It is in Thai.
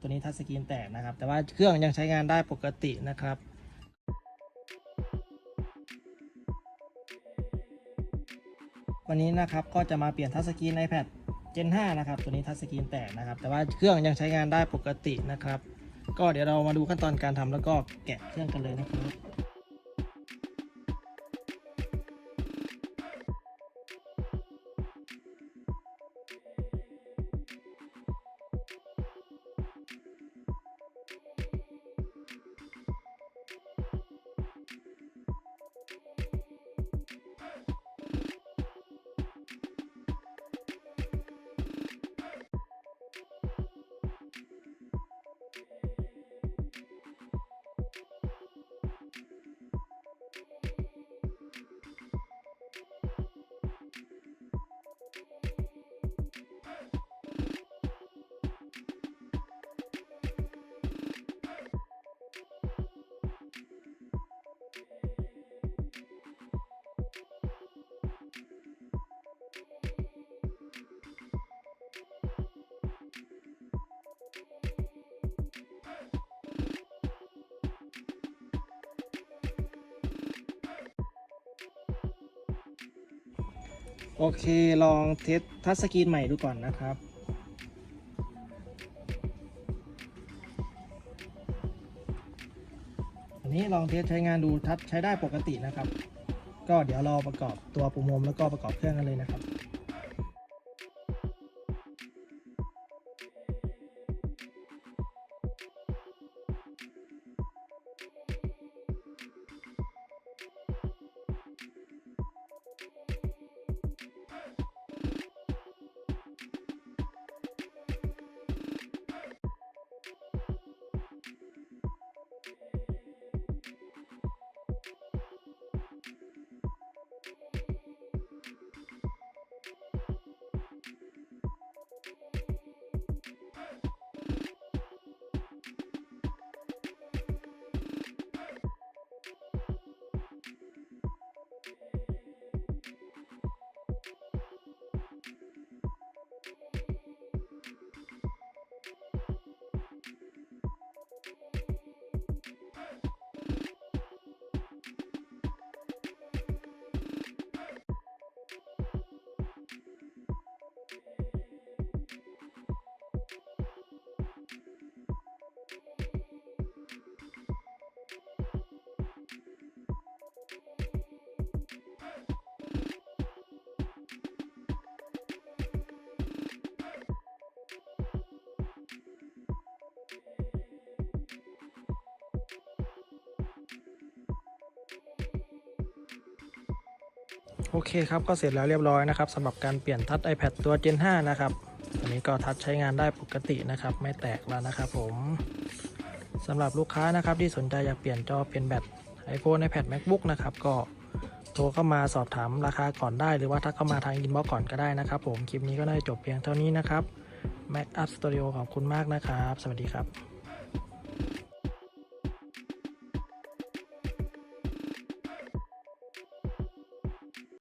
ตัวนี้ทัชสกรีนแตกนะครับ แต่ว่าเครื่องยังใช้งานได้ปกตินะครับวันนี้นะครับก็จะมาเปลี่ยนทัชสกรีน iPad Gen 5 นะครับ ตัวนี้ทัชสกรีนแตกนะครับ แต่ว่าเครื่องยังใช้งานได้ปกตินะครับ ก็เดี๋ยวเรามาดูขั้นตอนการทำแล้วก็แกะเครื่องกันเลยนะครับ โอเค ลองเทสทัชสกรีนใหม่ดูก่อนนะครับ อันนี้ลองเทสใช้งานดูทัชใช้ได้ปกตินะครับ ก็เดี๋ยวรอประกอบตัวปุ่มมุมแล้วก็ประกอบเครื่องกันเลยนะครับ โอเคครับก็เสร็จแล้วเรียบร้อยนะครับสำหรับการเปลี่ยนทัช iPad ตัว Gen 5 นะครับอันนี้ก็ทัชใช้งานได้ปกตินะครับ ไม่แตกแล้วนะครับผมสำหรับลูกค้านะครับที่สนใจอยากเปลี่ยนจอเปลี่ยนแบต iPhone iPad MacBook นะครับก็โทรเข้ามาสอบถามราคาก่อนได้ หรือว่าทักเข้ามาทางอินบ็อกก่อนก็ได้นะครับผมคลิปนี้ก็ได้จบเพียงเท่านี้นะครับ Mac Up Studio ขอบคุณมากนะครับ สวัสดีครับ